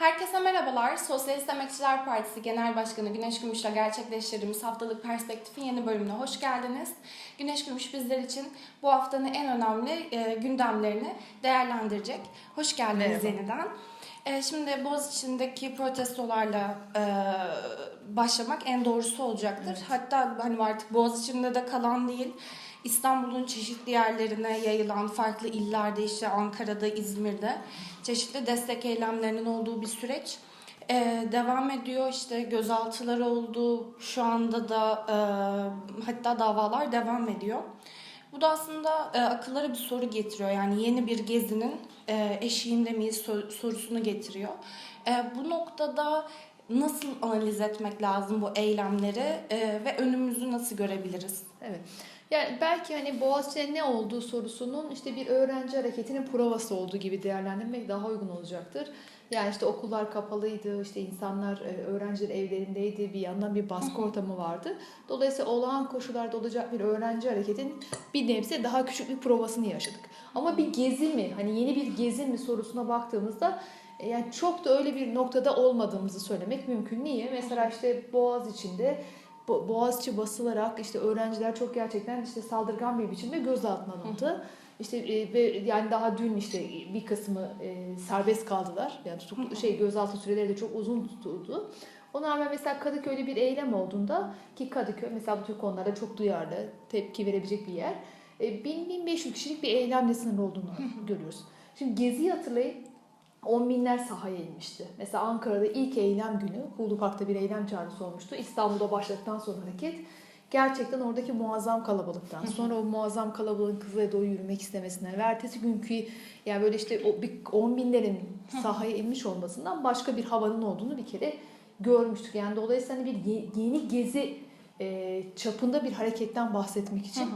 Herkese merhabalar. Sosyalist Emekçiler Partisi Genel Başkanı Güneş Gümüş'le gerçekleştirdiğimiz haftalık perspektifin yeni bölümüne hoş geldiniz. Güneş Gümüş bizler için bu haftanın en önemli e, gündemlerini değerlendirecek. Hoş geldiniz Merhaba. yeniden. E, şimdi Boğaziçi'ndeki protestolarla e, başlamak en doğrusu olacaktır. Hatta hani artık Boğaziçi'nde de kalan değil, İstanbul'un çeşitli yerlerine yayılan farklı illerde işte Ankara'da, İzmir'de çeşitli destek eylemlerinin olduğu bir süreç e, devam ediyor. İşte gözaltıları oldu. Şu anda da e, hatta davalar devam ediyor. Bu da aslında e, akıllara bir soru getiriyor. Yani yeni bir gezinin e, eşiğinde miyiz sor- sorusunu getiriyor. E, bu noktada nasıl analiz etmek lazım bu eylemleri e, ve önümüzü nasıl görebiliriz? Evet. Yani belki hani Boğaziçi'ne ne olduğu sorusunun işte bir öğrenci hareketinin provası olduğu gibi değerlendirmek daha uygun olacaktır. Yani işte okullar kapalıydı, işte insanlar, e, öğrenciler evlerindeydi, bir yandan bir baskı ortamı vardı. Dolayısıyla olağan koşullarda olacak bir öğrenci hareketin bir nebze daha küçük bir provasını yaşadık. Ama bir gezi mi, hani yeni bir gezi mi sorusuna baktığımızda e, yani çok da öyle bir noktada olmadığımızı söylemek mümkün. Niye? Mesela işte Boğaz içinde Boğaziçi basılarak işte öğrenciler çok gerçekten işte saldırgan bir biçimde gözaltına alındı. İşte e, ve yani daha dün işte bir kısmı e, serbest kaldılar. Yani tutuklu, şey gözaltı süreleri de çok uzun tutuldu. Ona rağmen mesela Kadıköy'de bir eylem olduğunda ki Kadıköy mesela bu tür konularda çok duyarlı, tepki verebilecek bir yer. E, 1000-1500 kişilik bir eylemle sınırlı olduğunu görüyoruz. Şimdi Gezi'yi hatırlayın. On binler sahaya inmişti. Mesela Ankara'da ilk eylem günü Hulu Park'ta bir eylem çağrısı olmuştu. İstanbul'da başladıktan sonra hareket gerçekten oradaki muazzam kalabalıktan sonra o muazzam kalabalığın Kızılay'a doğru yürümek istemesinden ve ertesi günkü yani böyle işte o bir on binlerin sahaya inmiş olmasından başka bir havanın olduğunu bir kere görmüştük. Yani dolayısıyla hani bir ye- yeni gezi e, çapında bir hareketten bahsetmek için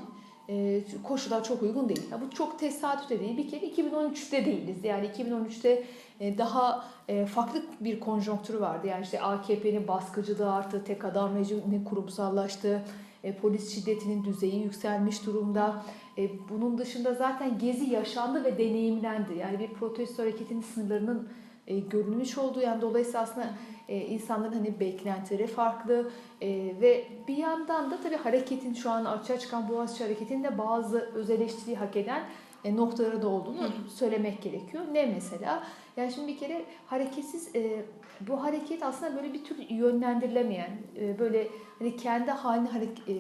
e, koşullar çok uygun değil. Ya bu çok tesadüf de değil. Bir kere 2013'te değiliz. Yani 2013'te e, daha e, farklı bir konjonktürü vardı. Yani işte AKP'nin baskıcılığı arttı, tek adam rejimi kurumsallaştı, e, polis şiddetinin düzeyi yükselmiş durumda. E, bunun dışında zaten gezi yaşandı ve deneyimlendi. Yani bir protesto hareketinin sınırlarının e, görülmüş olduğu yani dolayısıyla aslında e, insanların hani beklentileri farklı e, ve bir yandan da tabii hareketin şu an açığa çıkan Boğaziçi hareketinin de bazı öz eleştiriyi hak eden e, noktaları da olduğunu söylemek gerekiyor. Ne mesela? Yani şimdi bir kere hareketsiz e, bu hareket aslında böyle bir tür yönlendirilemeyen e, böyle hani kendi haline hareket e,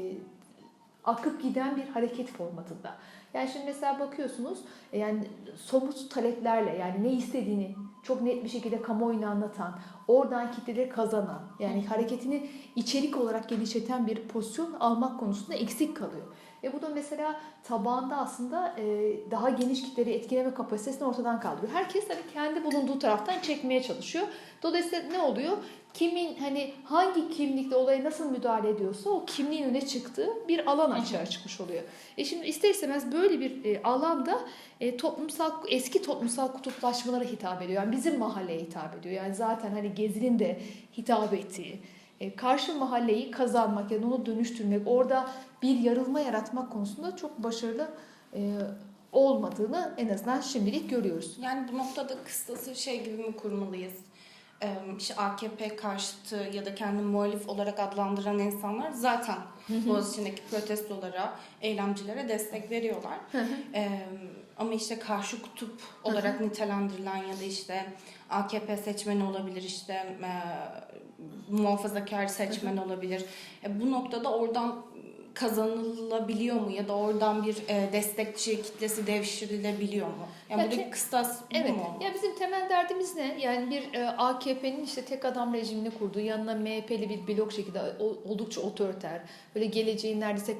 akıp giden bir hareket formatında. Yani şimdi mesela bakıyorsunuz e, yani somut taleplerle yani ne istediğini çok net bir şekilde kamuoyuna anlatan, oradan kitleleri kazanan yani hareketini içerik olarak genişleten bir pozisyon almak konusunda eksik kalıyor. Ve bu da mesela tabanda aslında e, daha geniş kitleri etkileme kapasitesini ortadan kaldırıyor. Herkes tabii kendi bulunduğu taraftan çekmeye çalışıyor. Dolayısıyla ne oluyor? Kimin hani hangi kimlikle olaya nasıl müdahale ediyorsa o kimliğin öne çıktığı bir alan açığa çıkmış oluyor. E şimdi ister istemez böyle bir e, alanda e, toplumsal eski toplumsal kutuplaşmalara hitap ediyor. Yani bizim mahalleye hitap ediyor. Yani zaten hani Gezi'nin de hitap ettiği e, karşı mahalleyi kazanmak ya da onu dönüştürmek, orada bir yarılma yaratmak konusunda çok başarılı e, olmadığını en azından şimdilik görüyoruz. Yani bu noktada kıstası şey gibi mi kurmalıyız? Ee, işte AKP karşıtı ya da kendini muhalif olarak adlandıran insanlar zaten Boğaziçi'ndeki protestolara, eylemcilere destek veriyorlar. Ee, ama işte karşı kutup olarak nitelendirilen ya da işte AKP seçmeni olabilir, işte e, muhafazakar seçmen olabilir. E, bu noktada oradan kazanılabiliyor mu ya da oradan bir e, destekçi kitlesi devşirilebiliyor mu? Yani Ya buradaki te- kıstas Evet. mu? Ya bizim temel derdimiz ne? Yani bir e, AKP'nin işte tek adam rejimini kurduğu, yanına MHP'li bir blok şekilde oldukça otoriter, böyle geleceğin neredeyse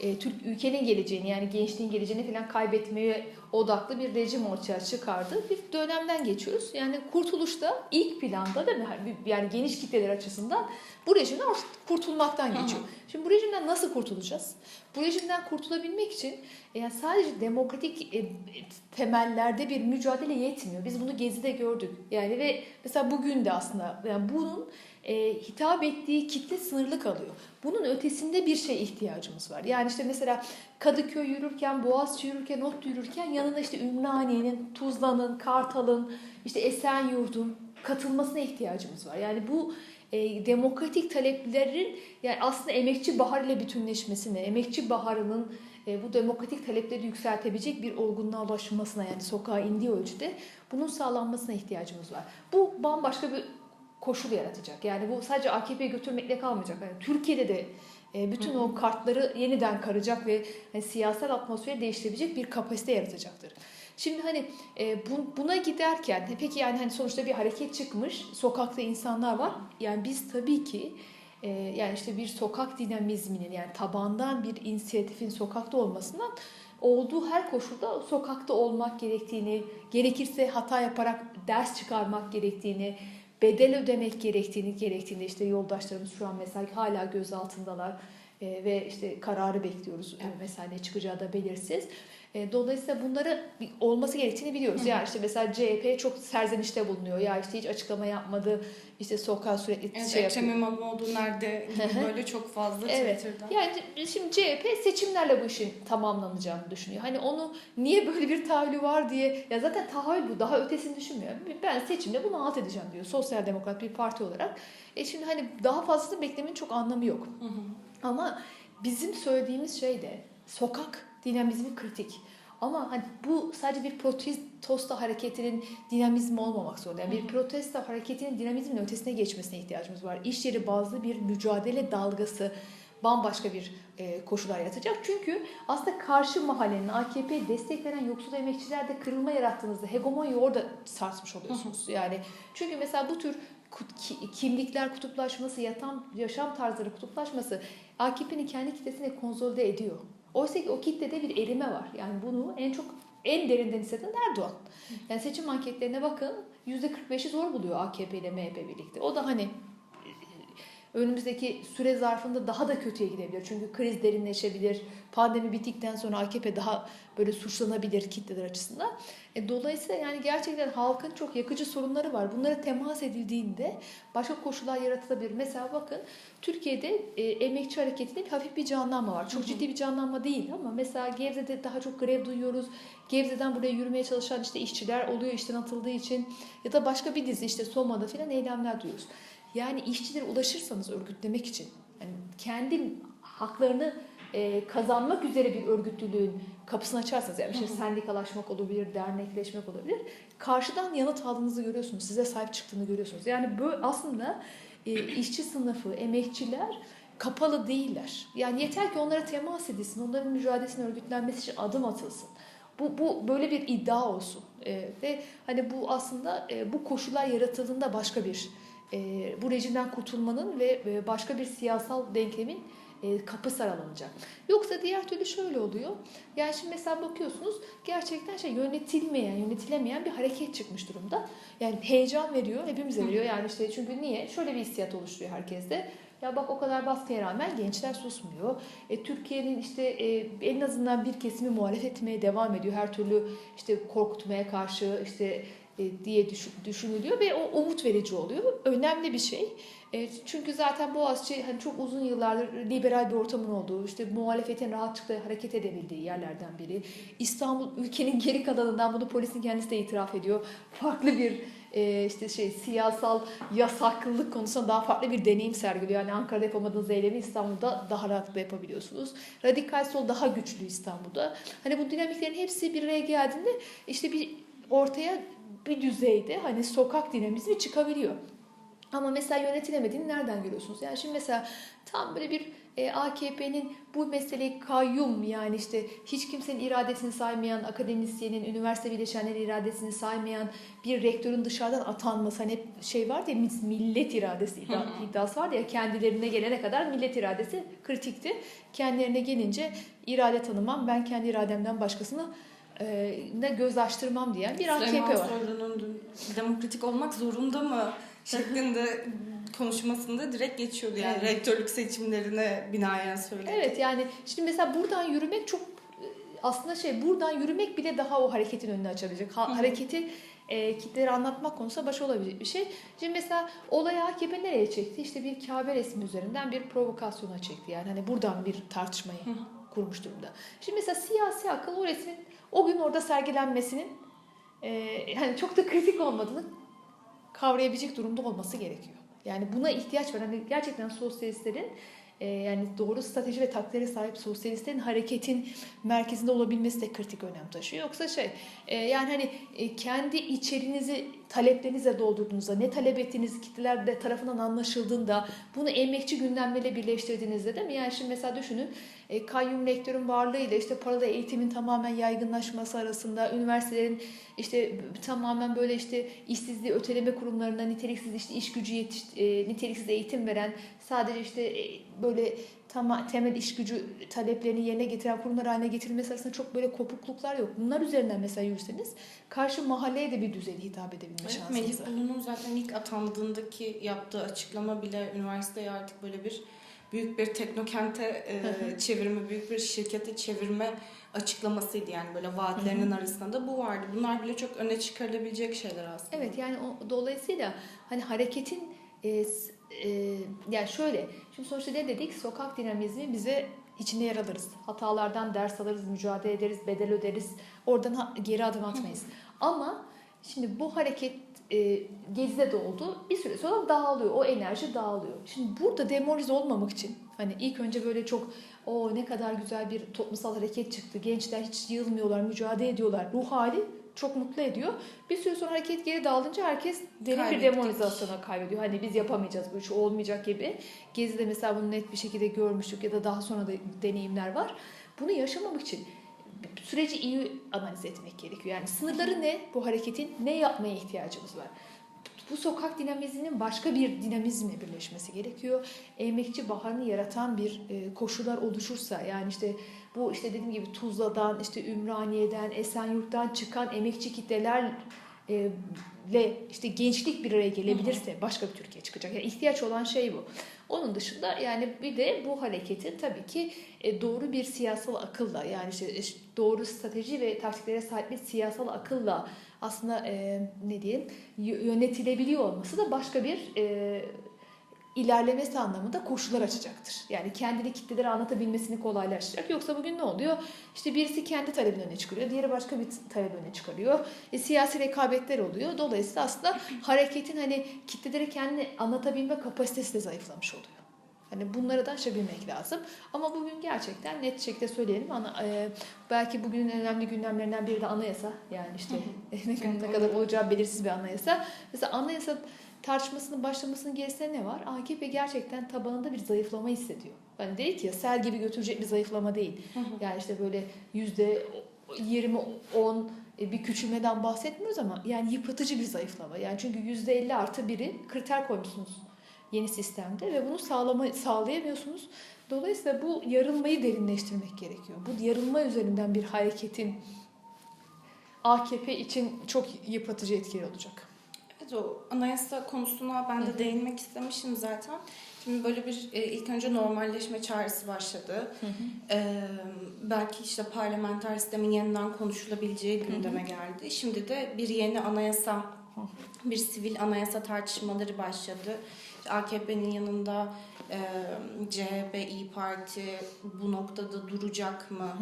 e, Türk ülkenin geleceğini yani gençliğin geleceğini falan kaybetmeye odaklı bir rejim ortaya çıkardı. Bir dönemden geçiyoruz. Yani kurtuluşta ilk planda değil mi? Yani geniş kitleler açısından bu rejimden kurtulmaktan geçiyor. Şimdi bu rejimden nasıl kurtulacağız? Bu rejimden kurtulabilmek için e, yani sadece demokratik e, temellerde bir mücadele yetmiyor. Biz bunu Gezi'de gördük. Yani ve mesela bugün de aslında yani bunun e, hitap ettiği kitle sınırlı kalıyor. Bunun ötesinde bir şey ihtiyacımız var. Yani işte mesela Kadıköy yürürken, Boğaziçi yürürken, Ot yürürken yanında işte Ümraniye'nin, Tuzla'nın, Kartal'ın, işte Esenyurt'un, katılmasına ihtiyacımız var. Yani bu e, demokratik taleplerin yani aslında emekçi bahar ile bütünleşmesine, emekçi baharının e, bu demokratik talepleri yükseltebilecek bir olgunluğa ulaşmasına yani sokağa indiği ölçüde bunun sağlanmasına ihtiyacımız var. Bu bambaşka bir koşul yaratacak. Yani bu sadece AKP'ye götürmekle kalmayacak. Yani Türkiye'de de e, bütün o kartları yeniden karacak ve hani siyasal atmosferi değiştirebilecek bir kapasite yaratacaktır. Şimdi hani e, bu- buna giderken e, peki yani hani sonuçta bir hareket çıkmış, sokakta insanlar var. Yani biz tabii ki e, yani işte bir sokak dinamizminin yani tabandan bir inisiyatifin sokakta olmasından olduğu her koşulda sokakta olmak gerektiğini, gerekirse hata yaparak ders çıkarmak gerektiğini, bedel ödemek gerektiğini gerektiğini işte yoldaşlarımız şu an mesela hala gözaltındalar ve işte kararı bekliyoruz. E, mesela ne çıkacağı da belirsiz. E, dolayısıyla bunları olması gerektiğini biliyoruz. Ya işte mesela CHP çok serzenişte bulunuyor. Ya işte hiç açıklama yapmadı. İşte sokağa sürekli Evet, şey Ekrem. İmamoğlu nerede böyle çok fazla Evet. Twitter'da. Yani şimdi CHP seçimlerle bu işin tamamlanacağını düşünüyor. Hani onu niye böyle bir tahayyülü var diye ya zaten tahayyül bu daha ötesini düşünmüyor. Ben seçimde bunu alt edeceğim diyor. Sosyal demokrat bir parti olarak. E şimdi hani daha fazlasını beklemenin çok anlamı yok. Hı hı. Ama bizim söylediğimiz şey de sokak dinamizmi kritik. Ama hani bu sadece bir protesto hareketinin dinamizmi olmamak zorunda. Yani bir protesto hareketinin dinamizmin ötesine geçmesine ihtiyacımız var. İş yeri bazlı bir mücadele dalgası bambaşka bir e, koşullar yaratacak. Çünkü aslında karşı mahallenin AKP'ye destek veren yoksul emekçilerde kırılma yarattığınızda hegemonyayı orada sarsmış oluyorsunuz. Yani çünkü mesela bu tür kimlikler kutuplaşması, yatan, yaşam tarzları kutuplaşması AKP'nin kendi kitlesini konsolide ediyor. Oysa ki o kitlede bir erime var. Yani bunu en çok en derinden hisseden Erdoğan. Yani seçim anketlerine bakın %45'i zor buluyor AKP ile MHP birlikte. O da hani önümüzdeki süre zarfında daha da kötüye gidebilir. Çünkü kriz derinleşebilir. Pandemi bittikten sonra AKP daha böyle suçlanabilir kitleler açısından. E, dolayısıyla yani gerçekten halkın çok yakıcı sorunları var. Bunlara temas edildiğinde başka koşullar yaratılabilir. Mesela bakın Türkiye'de e, emekçi hareketinde bir hafif bir canlanma var. Çok ciddi bir canlanma değil ama mesela Gebze'de daha çok grev duyuyoruz. Gebze'den buraya yürümeye çalışan işte işçiler oluyor işten atıldığı için ya da başka bir dizi işte Soma'da filan eylemler duyuyoruz. Yani işçilere ulaşırsanız örgütlemek için yani kendi haklarını e, kazanmak üzere bir örgütlülüğün kapısını açarsanız yani işte sendikalaşmak olabilir, dernekleşmek olabilir. Karşıdan yanıt aldığınızı görüyorsunuz. Size sahip çıktığını görüyorsunuz. Yani böyle aslında e, işçi sınıfı, emekçiler kapalı değiller. Yani yeter ki onlara temas edilsin, onların mücadelesinin örgütlenmesi için adım atılsın. Bu, bu böyle bir iddia olsun. E, ve hani bu aslında e, bu koşullar yaratıldığında başka bir e, bu rejimden kurtulmanın ve e, başka bir siyasal denklemin e, kapısı aralanacak. Yoksa diğer türlü şöyle oluyor. Yani şimdi mesela bakıyorsunuz gerçekten şey yönetilmeyen, yönetilemeyen bir hareket çıkmış durumda. Yani heyecan veriyor, hepimize veriyor. Yani işte çünkü niye? Şöyle bir hissiyat oluşturuyor herkeste. Ya bak o kadar baskıya rağmen gençler susmuyor. E, Türkiye'nin işte e, en azından bir kesimi muhalefet etmeye devam ediyor. Her türlü işte korkutmaya karşı işte diye düşün- düşünülüyor ve o umut verici oluyor. Önemli bir şey. E, çünkü zaten Boğaziçi hani çok uzun yıllardır liberal bir ortamın olduğu, işte muhalefetin rahatlıkla hareket edebildiği yerlerden biri. İstanbul ülkenin geri kalanından bunu polisin kendisi de itiraf ediyor. Farklı bir e, işte şey siyasal yasaklılık konusunda daha farklı bir deneyim sergiliyor. Yani Ankara'da yapamadığınız eylemi İstanbul'da daha rahatlıkla yapabiliyorsunuz. Radikal sol daha güçlü İstanbul'da. Hani bu dinamiklerin hepsi bir araya geldiğinde işte bir ortaya bir düzeyde hani sokak dinamizmi çıkabiliyor. Ama mesela yönetilemediğini nereden görüyorsunuz? Yani şimdi mesela tam böyle bir e, AKP'nin bu meseleyi kayyum yani işte hiç kimsenin iradesini saymayan, akademisyenin, üniversite bileşenlerin iradesini saymayan bir rektörün dışarıdan atanması hani hep şey var ya millet iradesi iddia, iddiası var ya kendilerine gelene kadar millet iradesi kritikti. Kendilerine gelince irade tanımam ben kendi irademden başkasını ne göz açtırmam diyen bir AKP Süleyman var. Soylu'nun dün demokratik olmak zorunda mı şeklinde konuşmasında direkt geçiyordu yani Evet. rektörlük seçimlerine binaen söyledi. Evet yani şimdi mesela buradan yürümek çok aslında şey buradan yürümek bile daha o hareketin önünü açabilecek. Ha- Hı hareketi e, kitlere anlatmak konusunda baş olabilecek bir şey. Şimdi mesela olayı AKP nereye çekti? İşte bir Kabe resmi üzerinden bir provokasyona çekti. Yani hani buradan bir tartışmayı hı. Kurmuş durumda. Şimdi mesela siyasi akıl o resmin o gün orada sergilenmesinin e, hani çok da kritik olmadığını kavrayabilecek durumda olması gerekiyor. Yani buna ihtiyaç var. Hani gerçekten sosyalistlerin e, yani doğru strateji ve takdire sahip sosyalistlerin hareketin merkezinde olabilmesi de kritik önem taşıyor. Yoksa şey e, yani hani e, kendi içerinizi taleplerinize doldurduğunuzda ne talep ettiğiniz kitleler tarafından anlaşıldığında bunu emekçi gündemlerle birleştirdiğinizde değil mi? Yani şimdi mesela düşünün e, kayyum rektörün varlığıyla işte paralı eğitimin tamamen yaygınlaşması arasında üniversitelerin işte tamamen böyle işte işsizliği öteleme kurumlarına niteliksiz işte iş gücü yetiş, e, niteliksiz eğitim veren sadece işte e, böyle tam temel iş gücü taleplerini yerine getiren kurumlar haline getirilmesi arasında çok böyle kopukluklar yok. Bunlar üzerinden mesela yürüseniz karşı mahalleye de bir düzeyde hitap edebilme Evet, şansınız Melih. Bulu'nun zaten ilk atandığındaki yaptığı açıklama bile üniversiteyi artık böyle bir büyük bir teknokente e, çevirme, büyük bir şirkete çevirme açıklamasıydı yani böyle vaatlerinin arasında da bu vardı. Bunlar bile çok öne çıkarılabilecek şeyler aslında. Evet yani o, dolayısıyla hani hareketin e, e, yani şöyle şimdi sonuçta ne dedik sokak dinamizmi bize içinde yer alırız. Hatalardan ders alırız, mücadele ederiz, bedel öderiz. Oradan geri adım atmayız. Ama şimdi bu hareket e, Gezi'de de oldu. Bir süre sonra dağılıyor. O enerji dağılıyor. Şimdi burada demoralize olmamak için hani ilk önce böyle çok o ne kadar güzel bir toplumsal hareket çıktı. Gençler hiç yılmıyorlar, mücadele ediyorlar. Ruh hali çok mutlu ediyor. Bir süre sonra hareket geri dağılınca herkes derin bir Kaybettik. demoralizasyona kaybediyor. Hani biz yapamayacağız bu iş olmayacak gibi. Gezi'de mesela bunu net bir şekilde görmüştük ya da daha sonra da deneyimler var. Bunu yaşamamak için süreci iyi analiz etmek gerekiyor. Yani sınırları ne bu hareketin? Ne yapmaya ihtiyacımız var? Bu sokak dinamizminin başka bir dinamizmle birleşmesi gerekiyor. Emekçi baharını yaratan bir e, koşullar oluşursa yani işte bu işte dediğim gibi Tuzla'dan, işte Ümraniye'den, Esenyurt'tan çıkan emekçi kitleler e, işte gençlik bir araya gelebilirse başka bir Türkiye çıkacak. Yani ihtiyaç olan şey bu. Onun dışında yani bir de bu hareketin tabii ki e, doğru bir siyasal akılla yani işte doğru strateji ve taktiklere sahip bir siyasal akılla aslında e, ne diyeyim yönetilebiliyor olması da başka bir ilerlemesi anlamında koşullar açacaktır. Yani kendini kitlelere anlatabilmesini kolaylaştıracak. Yoksa bugün ne oluyor? İşte birisi kendi talebini öne çıkarıyor, diğeri başka bir talep öne çıkarıyor. E, siyasi rekabetler oluyor. Dolayısıyla aslında hareketin hani kitlelere kendini anlatabilme kapasitesi de zayıflamış oluyor. Hani bunları da aşabilmek lazım. Ama bugün gerçekten net şekilde söyleyelim. Ana, e, belki bugünün önemli gündemlerinden biri de anayasa. Yani işte ne, gün- ne kadar olacağı belirsiz bir anayasa. Mesela anayasa tartışmasının başlamasının gerisinde ne var? AKP gerçekten tabanında bir zayıflama hissediyor. Hani dedik ya sel gibi götürecek bir zayıflama değil. Yani işte böyle yüzde 20 10 e, bir küçülmeden bahsetmiyoruz ama yani yıpratıcı bir zayıflama. Yani çünkü yüzde 50 artı biri kriter koymuşsunuz yeni sistemde ve bunu sağlama, sağlayamıyorsunuz. Dolayısıyla bu yarılmayı derinleştirmek gerekiyor. Bu yarılma üzerinden bir hareketin AKP için çok yıpratıcı etkili olacak. O anayasa konusuna ben de değinmek istemişim zaten. Şimdi böyle bir e, ilk önce normalleşme çağrısı başladı. Ee, belki işte parlamenter sistemin yeniden konuşulabileceği gündeme geldi. Şimdi de bir yeni anayasa, bir sivil anayasa tartışmaları başladı. İşte AKP'nin yanında e, CHP, İyi Parti bu noktada duracak mı?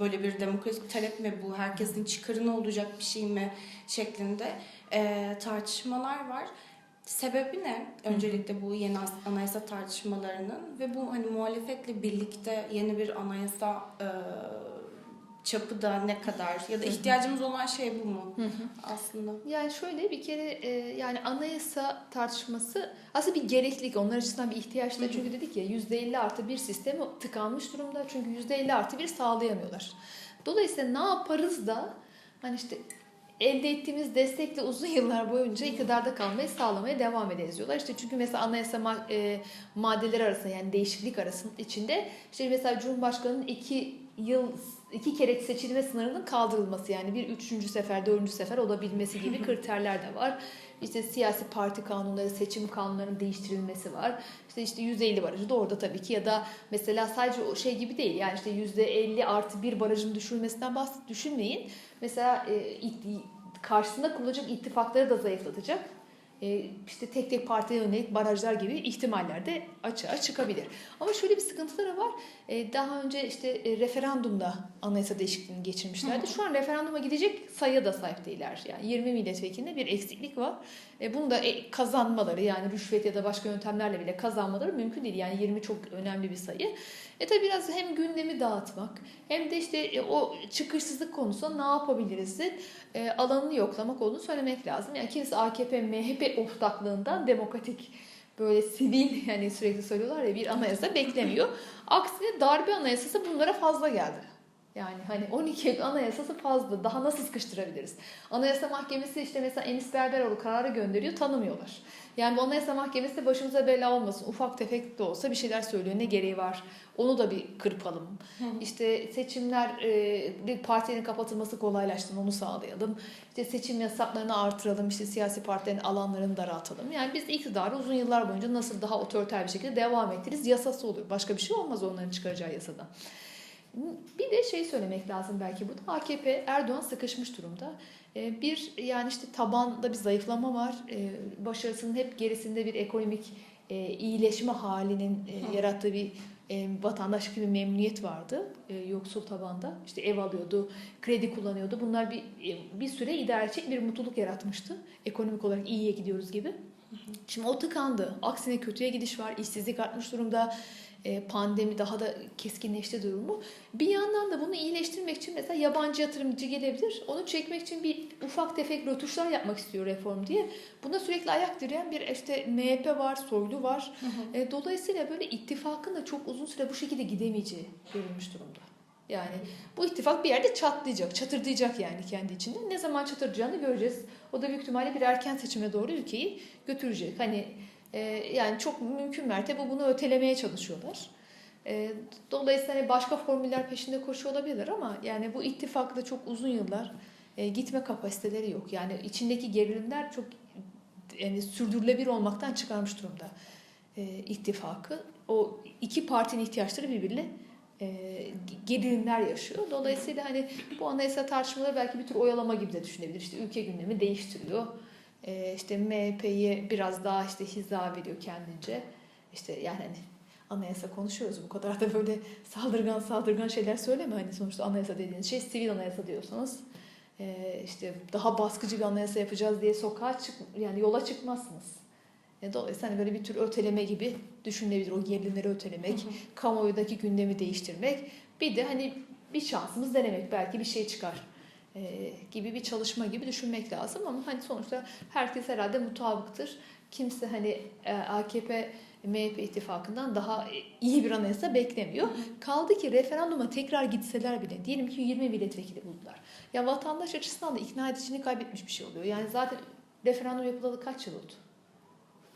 Böyle bir demokratik talep mi bu? Herkesin çıkarına olacak bir şey mi? Şeklinde e, tartışmalar var. Sebebi ne? Öncelikle bu yeni as- anayasa tartışmalarının ve bu hani muhalefetle birlikte yeni bir anayasa e, çapı da ne kadar ya da ihtiyacımız olan şey bu mu aslında? Yani şöyle bir kere e, yani anayasa tartışması aslında bir gereklilik onlar açısından bir ihtiyaç da çünkü dedik ya %50 artı bir sistemi tıkanmış durumda çünkü %50 artı bir sağlayamıyorlar. Dolayısıyla ne yaparız da hani işte elde ettiğimiz destekle uzun yıllar boyunca iktidarda kalmayı sağlamaya devam ederiz diyorlar. İşte çünkü mesela anayasa ma- e, maddeleri arasında yani değişiklik arasında içinde işte mesela Cumhurbaşkanı'nın iki yıl iki kere seçilme sınırının kaldırılması yani bir üçüncü sefer, dördüncü sefer olabilmesi gibi kriterler de var. İşte siyasi parti kanunları, seçim kanunlarının değiştirilmesi var. İşte işte %50 barajı da orada tabii ki ya da mesela sadece o şey gibi değil. Yani işte %50 artı bir barajın düşürülmesinden bahset düşünmeyin. Mesela e, karşısında kurulacak ittifakları da zayıflatacak. E, işte tek tek partiye yönelik barajlar gibi ihtimaller de açığa çıkabilir. Ama şöyle bir sıkıntıları var. E, daha önce işte e, referandumda anayasa değişikliğini geçirmişlerdi. Şu an referanduma gidecek sayıya da sahip değiller. Yani 20 milletvekilinde bir eksiklik var. Bunu da kazanmaları yani rüşvet ya da başka yöntemlerle bile kazanmaları mümkün değil. Yani 20 çok önemli bir sayı. E tabi biraz hem gündemi dağıtmak hem de işte e, o çıkışsızlık konusunda ne yapabiliriz e, alanını yoklamak olduğunu söylemek lazım. Yani kimse AKP, MHP ortaklığından demokratik böyle sivil yani sürekli söylüyorlar ya bir anayasa beklemiyor. Aksine darbe anayasası bunlara fazla geldi. Yani hani 12 Eylül anayasası fazla. Daha nasıl sıkıştırabiliriz? Anayasa Mahkemesi işte mesela Enis Berberoğlu kararı gönderiyor tanımıyorlar. Yani bu Anayasa Mahkemesi de başımıza bela olmasın. Ufak tefek de olsa bir şeyler söylüyor. Ne gereği var? Onu da bir kırpalım. İşte seçimler e, bir partilerin kapatılması kolaylaşsın onu sağlayalım. İşte seçim yasaklarını artıralım. İşte siyasi partilerin alanlarını daraltalım. Yani biz iktidarı uzun yıllar boyunca nasıl daha otoriter bir şekilde devam ettiririz yasası olur. Başka bir şey olmaz onların çıkaracağı yasadan. Bir de şey söylemek lazım belki burada. AKP Erdoğan sıkışmış durumda. Ee, Bir yani işte tabanda bir zayıflama var. Ee, Başarısının hep gerisinde bir ekonomik e, iyileşme halinin e, yarattığı bir e, vatandaşlık bir memnuniyet vardı e, yoksul tabanda. İşte ev alıyordu, kredi kullanıyordu. Bunlar bir e, bir süre idare edecek bir mutluluk yaratmıştı. Ekonomik olarak iyiye gidiyoruz gibi. Şimdi o tıkandı. Aksine kötüye gidiş var. işsizlik artmış durumda. E, pandemi daha da keskinleşti durumu. Bir yandan da bunu iyileştirmek için mesela yabancı yatırımcı gelebilir. Onu çekmek için bir ufak tefek rötuşlar yapmak istiyor reform diye. Buna sürekli ayak direyen bir işte MHP var, Soylu var. E, dolayısıyla böyle ittifakın da çok uzun süre bu şekilde gidemeyeceği görülmüş durumda. Yani bu ittifak bir yerde çatlayacak, çatırdayacak yani kendi içinde. Ne zaman çatırdayacağını göreceğiz. O da büyük ihtimalle bir erken seçime doğru ülkeyi götürecek. Hani e, yani çok mümkün mertebe bunu ötelemeye çalışıyorlar. E, dolayısıyla hani başka formüller peşinde koşuyor olabilirler ama yani bu ittifakla çok uzun yıllar e, gitme kapasiteleri yok. Yani içindeki gerilimler çok yani sürdürülebilir olmaktan çıkarmış durumda e, ittifakı. O iki partinin ihtiyaçları birbiriyle e, gerilimler yaşıyor. Dolayısıyla hani bu anayasa tartışmaları belki bir tür oyalama gibi de düşünebilir. İşte ülke gündemi değiştiriyor. E, işte MHP'yi biraz daha işte hiza veriyor kendince. İşte yani hani anayasa konuşuyoruz. Bu kadar da böyle saldırgan saldırgan şeyler söyleme. Hani sonuçta anayasa dediğiniz şey sivil anayasa diyorsanız e, işte daha baskıcı bir anayasa yapacağız diye sokağa çık yani yola çıkmazsınız. E, Dolayısıyla hani böyle bir tür öteleme gibi düşünülebilir. O gerilimleri ötelemek, kamuoyudaki gündemi değiştirmek. Bir de hani bir şansımız denemek. Belki bir şey çıkar e, gibi bir çalışma gibi düşünmek lazım. Ama hani sonuçta herkes herhalde mutabıktır. Kimse hani e, AKP MHP ittifakından daha iyi bir anayasa beklemiyor. Kaldı ki referanduma tekrar gitseler bile diyelim ki 20 milletvekili buldular. Ya vatandaş açısından da ikna ediciliğini kaybetmiş bir şey oluyor. Yani zaten referandum yapılalı kaç yıl oldu?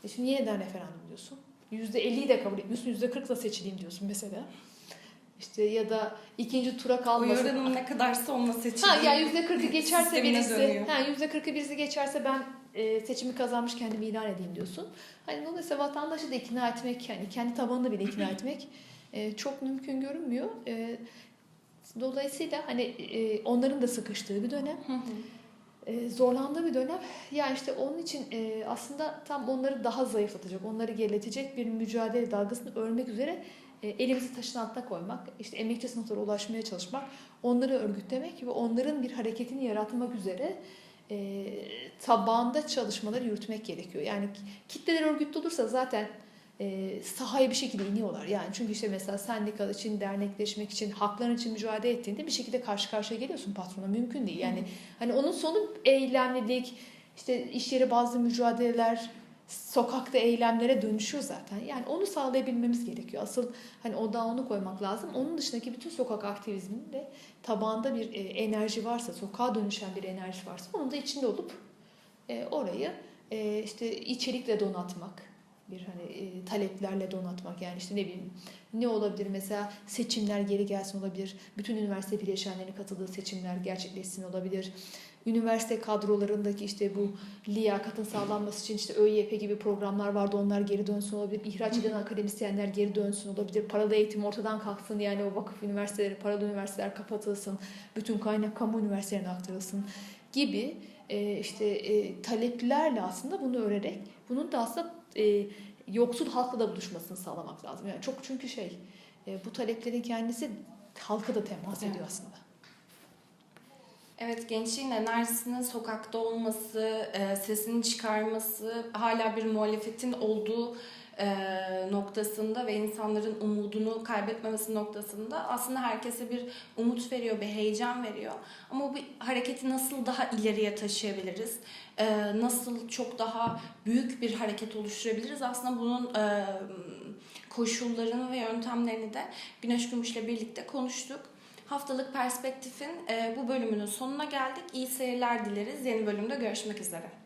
E şimdi yeniden referandum diyorsun. %50'yi de kabul etmiyorsun. %40 da seçileyim diyorsun mesela. İşte ya da ikinci tura Oy kalmasın. oranım ne kadarsa onunla seçildi. Ha yani %40'ı geçerse Sistemine birisi, ha %40'ı birisi geçerse ben e, seçimi kazanmış kendimi ilan edeyim diyorsun. Hani dolayısıyla vatandaşı da ikna etmek, yani kendi tabanını bile ikna etmek e, çok mümkün görünmüyor. E, dolayısıyla hani e, onların da sıkıştığı bir dönem. Zorlandığı bir dönem. Yani işte onun için aslında tam onları daha zayıflatacak, onları geriletecek bir mücadele dalgasını örmek üzere elimizi taşın altına koymak, işte emekçi sınıflara ulaşmaya çalışmak, onları örgütlemek ve onların bir hareketini yaratmak üzere e, tabanda çalışmaları yürütmek gerekiyor. Yani kitleler örgütlü olursa zaten e, sahaya bir şekilde iniyorlar. Yani çünkü işte mesela sendikal için, dernekleşmek için, hakların için mücadele ettiğinde bir şekilde karşı karşıya geliyorsun patrona. Mümkün değil. Yani hani onun sonu eylemlilik, işte iş yeri bazı mücadeleler, sokakta eylemlere dönüşüyor zaten. Yani onu sağlayabilmemiz gerekiyor. Asıl hani odağa onu koymak lazım. Onun dışındaki bütün sokak aktivizminde tabanda bir e, enerji varsa, sokağa dönüşen bir enerji varsa onun da içinde olup e, orayı e, işte içerikle donatmak bir hani e, taleplerle donatmak. Yani işte ne bileyim ne olabilir? Mesela seçimler geri gelsin olabilir. Bütün üniversite bileşenlerinin katıldığı seçimler gerçekleşsin olabilir. Üniversite kadrolarındaki işte bu liyakatın sağlanması için işte ÖYP gibi programlar vardı onlar geri dönsün olabilir. İhraç eden akademisyenler geri dönsün olabilir. Paralı eğitim ortadan kalksın yani o vakıf üniversiteleri paralı üniversiteler kapatılsın. Bütün kaynak kamu üniversitelerine aktarılsın gibi e, işte e, taleplerle aslında bunu örerek bunun da aslında e, yoksul halkla da buluşmasını sağlamak lazım. Yani çok çünkü şey e, bu taleplerin kendisi halka da temas ediyor Evet. aslında. Evet gençliğin enerjisinin sokakta olması, e, sesini çıkarması, hala bir muhalefetin olduğu noktasında ve insanların umudunu kaybetmemesi noktasında aslında herkese bir umut veriyor, bir heyecan veriyor. Ama bu hareketi nasıl daha ileriye taşıyabiliriz? E, nasıl çok daha büyük bir hareket oluşturabiliriz? Aslında bunun e, koşullarını ve yöntemlerini de Güneş Gümüş'le birlikte konuştuk. Haftalık Perspektif'in e, bu bölümünün sonuna geldik. İyi seyirler dileriz. Yeni bölümde görüşmek üzere.